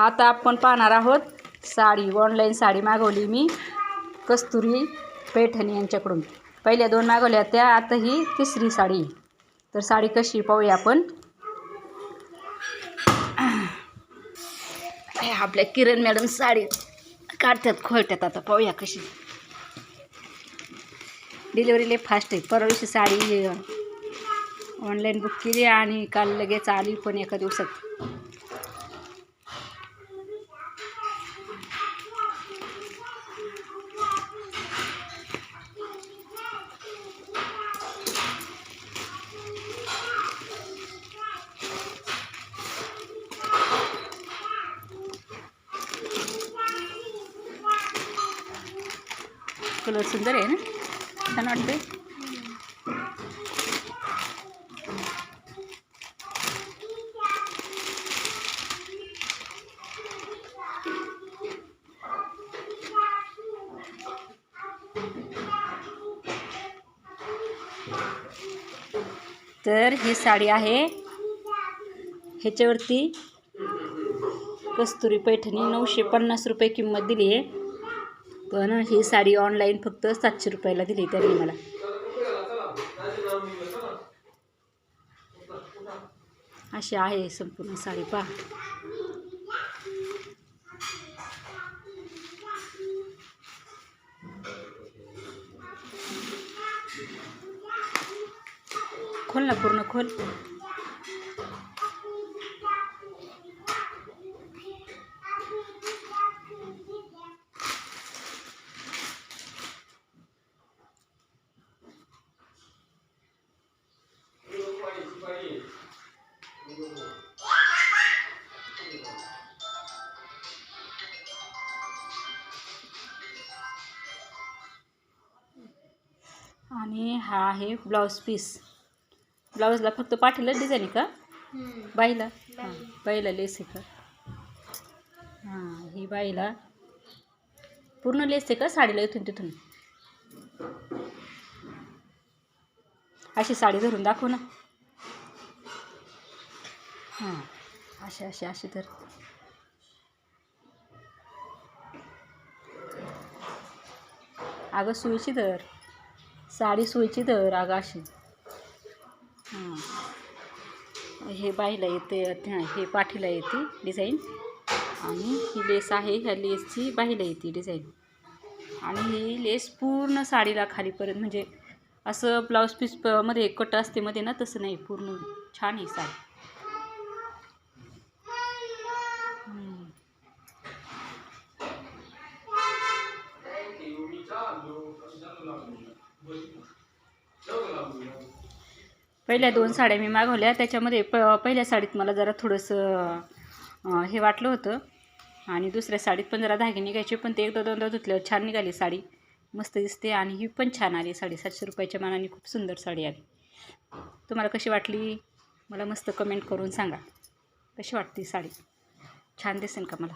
आता आपण पाहणार आहोत साडी. ऑनलाईन साडी मागवली मी कस्तुरी पैठणी यांच्याकडून. पहिल्या दोन मागवल्या त्या आता ही तिसरी साडी. तर साडी कशी पाहूया आपण. आपल्या किरण मॅडम साडी काढतात खोळतात आता. पाहूया कशी. डिलिव्हरी लई फास्ट आहे. परवा दिवशी साडी ऑनलाईन बुक केली आणि काल लगेच आली पण एका दिवसात. कलर सुंदर आहे ना? छान वाटते तर ही साडी आहे. ह्याच्यावरती कस्तुरी पैठणी नऊशे पन्नास रुपये किंमत दिली आहे. पण ही साडी ऑनलाईन फक्त सातशे रुपयाला दिली त्यांनी मला. अशी आहे संपूर्ण साडी पहा. खोल ना पूर्ण खोल. आणि हा आहे ब्लाऊज पीस. ब्लाऊजला फक्त पाठीला डिझाईन आहे का? बाईला? हां बाईला लेस आहे का? हां ही बाईला पूर्ण लेस आहे का साडीला इथून तिथून? अशी साडी धरून दाखव ना. हां अशी अशी अशी तर अगं सुईची धर. साडी सुईची तर अगं अशी हां. हे बाईला येते हां हे पाठीला येते डिझाईन. आणि ही लेस आहे ह्या लेसची बाहीला येते डिझाईन. आणि ही लेस पूर्ण साडीला खालीपर्यंत म्हणजे असं ब्लाऊज पीसमध्ये कट असते मध्ये ना तसं नाही पूर्ण छान आहे साडी. पहिल्या दोन साड्या मी मागवल्या. त्याच्यामध्ये प पहिल्या साडीत मला जरा थोडंसं हे वाटलं होतं. आणि दुसऱ्या साडीत पण जरा धागे निघायचे पण ते एकदा दोनदा धुतल्यावर छान निघाली साडी. मस्त दिसते आणि ही पण छान आली साडी. सातशे रुपयाच्या मानाने खूप सुंदर साडी आली. तुम्हाला कशी वाटली? मला मस्त कमेंट करून सांगा. कशी वाटते साडी? छान दिसेल का मला?